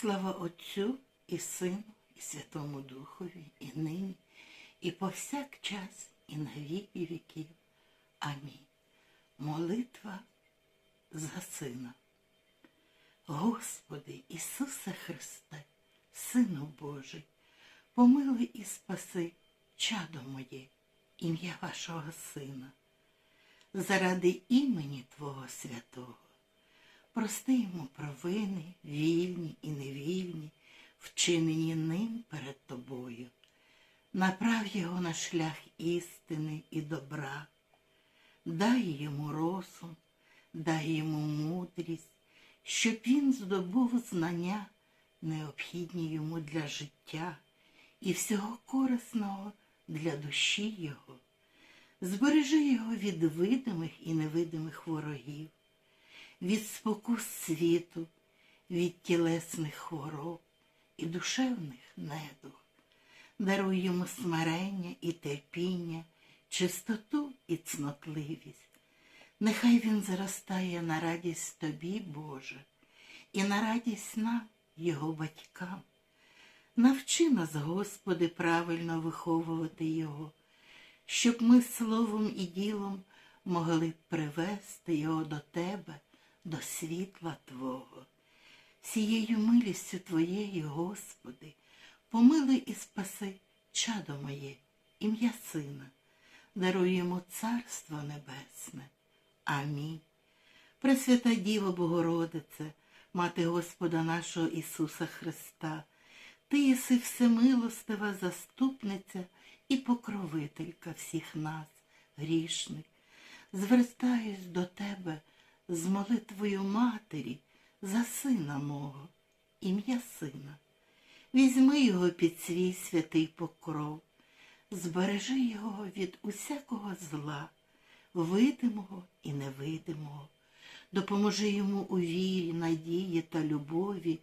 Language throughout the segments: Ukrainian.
Слава Отцю і Сину, і Святому Духові, і нині, і повсякчас, і на віки віків. Амінь. Молитва за Сина. Господи Ісусе Христе, Сину Божий, помилуй і спаси чадо моє, ім'я вашого Сина. Заради імені Твого Святого. Прости йому провини, вільні і невільні, вчинені ним перед тобою. Направ його на шлях істини і добра, дай йому розум, дай йому мудрість, щоб він здобув знання, необхідні йому для життя і всього корисного для душі його. Збережи його від видимих і невидимих ворогів від спокус світу, від тілесних хвороб і душевних недуг. Даруй йому смирення і терпіння, чистоту і цнотливість. Нехай він зростає на радість тобі, Боже, і на радість нам, його батькам. Навчи нас, Господи, правильно виховувати його, щоб ми словом і ділом могли привести його до Тебе до світла Твого. Всією милістю Твоєю, Господи, помилуй і спаси чадо моє, ім'я Сина, даруй йому Царство Небесне. Амінь. Пресвята Діво Богородице, Мати Господа нашого Ісуса Христа, Ти єси всемилостива заступниця і покровителька всіх нас, грішних. Звертаюсь до Тебе з молитвою матері за сина мого, ім'я сина. Візьми його під свій святий покров, збережи його від усякого зла, видимого і невидимого, допоможи йому у вірі, надії та любові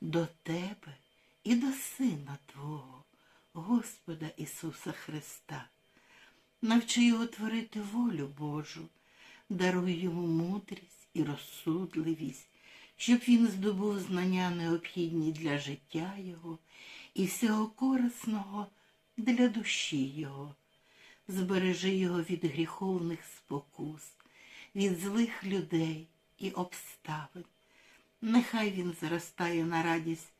до тебе і до Сина Твого, Господа Ісуса Христа. Навчи його творити волю Божу даруй йому мудрість і розсудливість, щоб він здобув знання необхідні для життя його і всього корисного для душі його. Збережи його від гріховних спокус, від злих людей і обставин. Нехай він зростає на радість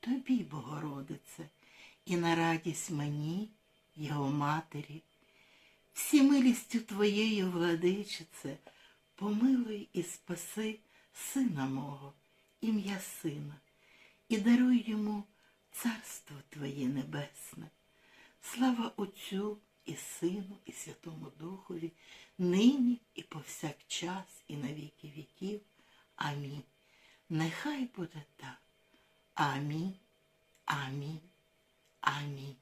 тобі, Богородице, і на радість мені, його матері всі милістю Твоєю, владичице, помилуй і спаси сина мого, ім'я сина, і даруй йому царство Твоє Небесне. Слава Отцю і Сину, і Святому Духові, нині і повсякчас, і на віки віків. Амінь. Нехай буде так. Амінь. Амінь. Амінь.